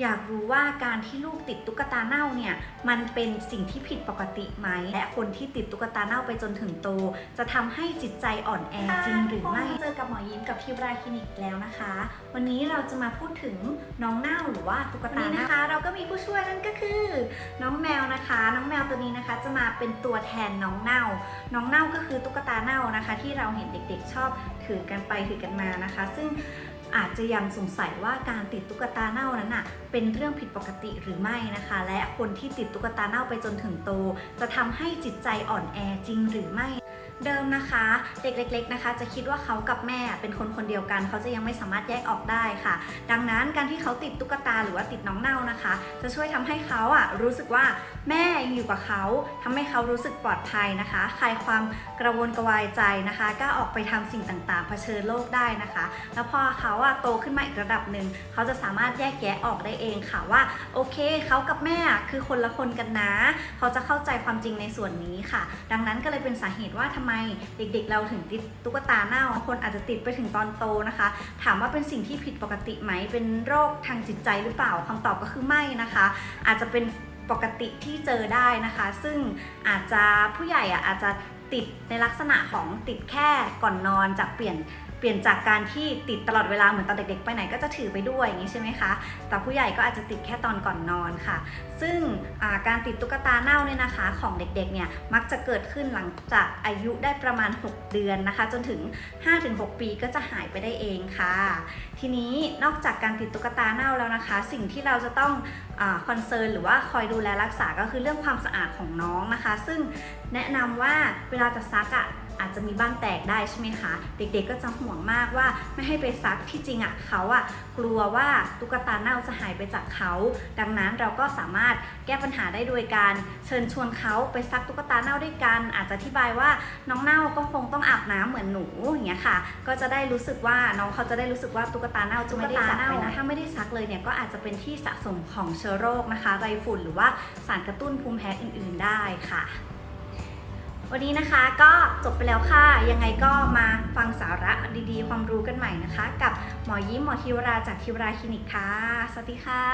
อยากรู้ว่าการที่ลูกติดตุ๊กตาเน่าเนี่ยมันเป็นสิ่งที่ผิดปกติไหม และคนที่ติดตุ๊กตาเน่าไปจนถึงโต จะทำให้จิตใจอ่อนแอจริงหรือไม่เจอกับหมอยิ้มกับทิวราคลินิกแล้วนะคะ วันนี้เราจะมาพูดถึงน้องเน่าหรือว่าตุ๊กตานะคะ เราก็มีผู้ช่วยนั่นก็คือ น้องแมวนะคะ น้องแมวตัวนี้นะคะ จะมาเป็นตัวแทนน้องเน่า น้องเน่าก็คือตุ๊กตาเน่านะคะ ที่เราเห็นเด็กๆ ชอบถือกันไปถือกันมานะคะ ซึ่ง อาจจะยังสงสัยว่าการติดตุ๊กตาเน่านั้นน่ะเป็นเรื่องผิดปกติหรือไม่นะคะ และคนที่ติดตุ๊กตาเน่าไปจนถึงโต จะทำให้จิตใจอ่อนแอจริงหรือไม่ เดิมนะคะเด็กเล็ก ๆนะคะ จะคิดว่าเขากับแม่เป็นคนคนเดียวกัน เขาจะยังไม่สามารถแยกออกได้ค่ะ ดังนั้นการที่เขาติดตุ๊กตาหรือว่าติดน้องเน่านะคะ จะช่วยทำให้เขาอะรู้สึกว่าแม่ยังอยู่กับเขาทำให้เขารู้สึกปลอดภัยนะคะคลายความกระวนกระวายใจนะคะกล้าออกไปทำสิ่งต่างๆเผชิญโลกได้นะคะ แล้วพอเขาอะโตขึ้นมาอีกระดับหนึ่งเขาจะสามารถแยกแยะออกได้เองค่ะว่าโอเคเขากับแม่คือคนละคนกันนะ เขาจะเข้าใจความจริงในส่วนนี้ค่ะ ดังนั้นก็เลยเป็นสาเหตุว่าทำไมเด็กๆ เราถึงติดตุ๊กตาเน่าคนอาจจะติดไปถึงตอนโตนะคะ ถามว่าเป็นสิ่งที่ผิดปกติไหม เป็นโรคทางจิตใจหรือเปล่าคำตอบก็คือไม่นะคะ อาจจะเป็นปกติที่เจอได้นะคะ ซึ่งอาจจะผู้ใหญ่อะอาจจะ ติดในลักษณะของติดแค่ก่อนนอนจากเปลี่ยนเปลี่ยนจากการที่ติดตลอดเวลาเหมือนตอนเด็กๆ ไปไหนก็จะถือไปด้วยอย่างนี้ใช่ไหมคะ แต่ผู้ใหญ่ก็อาจจะติดแค่ตอนก่อนนอนค่ะ ซึ่งาการติดตุ๊กตาเน่าเนี่ยนะคะ ของเด็กๆ เนี่ยมักจะเกิดขึ้นหลังจากอายุได้ประมาณ 6 เดือนนะคะ จนถึง 5-6 ปีก็จะหายไปได้เองค่ะ ทีนี้นอกจากการติดตุ๊กตาเน่าแล้วนะคะ สิ่งที่เราจะต้องคอนเซิร์นหรือว่าคอยดูแลรักษาก็คือเรื่องความสะอาดของน้องนะคะ ซึ่งแนะนำว่าเวลาจะซักอะอาจจะมีบ้างแตกได้ใช่ไหมคะ เด็กๆก็จะห่วงมากว่าไม่ให้ไปซักที่จริงอะเขาอะกลัวว่าตุ๊กตาเน่าจะหายไปจากเขา ดังนั้นเราก็สามารถแก้ปัญหาได้โดยการเชิญชวนเขาไปซักตุ๊กตาเน่าด้วยกัน อาจจะอธิบายว่าน้องเน่าก็คงต้องอาบน้ำเหมือนหนูอย่างเงี้ยค่ะ ก็จะได้รู้สึกว่าน้องเขาจะได้รู้สึกว่าตุ๊กตาเน่าจะไม่ได้จากไปนะถ้าไม่ได้ซักเลยเนี่ยก็อาจจะเป็นที่สะสมของเชื้อโรคนะคะไรฝุ่นหรือว่าสารกระตุ้นภูมิแพ้อื่น ๆได้ค่ะ วันนี้นะคะก็จบไปแล้วค่ะ ยังไงก็มาฟังสาระดีๆ ความรู้กันใหม่นะคะ กับหมอยิ้มหมอทิวราจากทิวราคลินิกค่ะ สวัสดีค่ะ